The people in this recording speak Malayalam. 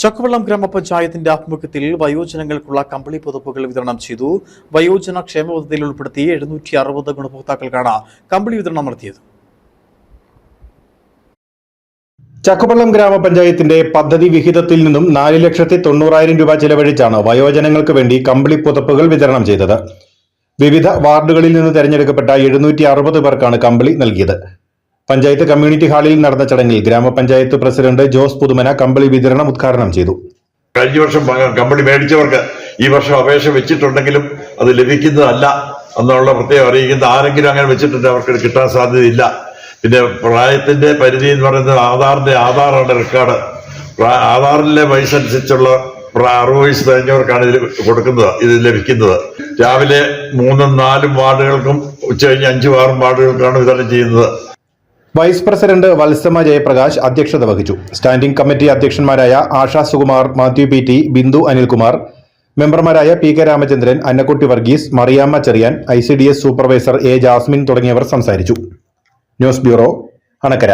ചക്കുവള്ളം ഗ്രാമപഞ്ചായത്തിന്റെ ആഭിമുഖ്യത്തിൽ വയോജനങ്ങൾക്കുള്ള കമ്പിളി പുതപ്പുകൾ വിതരണം ചെയ്തു. വയോജന ക്ഷേമ പദ്ധതിയിൽ ഉൾപ്പെടുത്തി എഴുന്നൂറ്റി അറുപത് ഗുണഭോക്താക്കൾക്കാണ് കമ്പിളി വിതരണം നടത്തിയത്. ചക്കുപള്ളം ഗ്രാമപഞ്ചായത്തിന്റെ പദ്ധതി വിഹിതത്തിൽ നിന്നും നാല് ലക്ഷത്തി തൊണ്ണൂറായിരം രൂപ ചെലവഴിച്ചാണ് വയോജനങ്ങൾക്ക് വേണ്ടി കമ്പിളി പുതപ്പുകൾ വിതരണം ചെയ്തത്. വിവിധ വാർഡുകളിൽ നിന്ന് തെരഞ്ഞെടുക്കപ്പെട്ട എഴുന്നൂറ്റി പേർക്കാണ് കമ്പിളി നൽകിയത്. പഞ്ചായത്ത് കമ്മ്യൂണിറ്റി ഹാളിൽ നടന്ന ചടങ്ങിൽ ഗ്രാമപഞ്ചായത്ത് പ്രസിഡന്റ് ജോസ് പുതുമന കമ്പളി വിതരണം ഉദ്ഘാടനം ചെയ്തു. കഴിഞ്ഞ വർഷം കമ്പളി മേടിച്ചവർക്ക് ഈ വർഷം അപേക്ഷ വെച്ചിട്ടുണ്ടെങ്കിലും അത് ലഭിക്കുന്നതല്ല എന്നുള്ള പ്രത്യേകം അറിയിക്കുന്നത് ആരെങ്കിലും അങ്ങനെ വെച്ചിട്ടുണ്ട് അവർക്ക് കിട്ടാൻ സാധ്യതയില്ല. പിന്നെ പ്രായത്തിന്റെ പരിധി എന്ന് പറയുന്നത് ആധാറിന്റെ ആധാറാണ് റെക്കോർഡ്. ആധാറിലെ വയസ്സ് അനുസരിച്ചുള്ള പ്രാ- അറുപത് വയസ്സ് കഴിഞ്ഞവർക്കാണ് ഇതിൽ കൊടുക്കുന്നത് ഇത് ലഭിക്കുന്നത്. രാവിലെ മൂന്നും നാലും വാർഡുകൾക്കും ഉച്ചകഴിഞ്ഞ് അഞ്ച് ആറും വാർഡുകൾക്കാണ് വിതരണം ചെയ്യുന്നത്. വൈസ് പ്രസിഡന്റ് വത്സമ ജയപ്രകാശ് അധ്യക്ഷത വഹിച്ചു. Standing committee അധ്യക്ഷന്മാരായ Asha Sukumar Mathew P T Bindu Anilkumar. മെമ്പർമാരായ P K Ramachandran Annakutty Varghese Mariamma Cherian I C D S supervisor A Jasmine തുടങ്ങിയവർ സംസാരിച്ചു. News bureau Anakkara.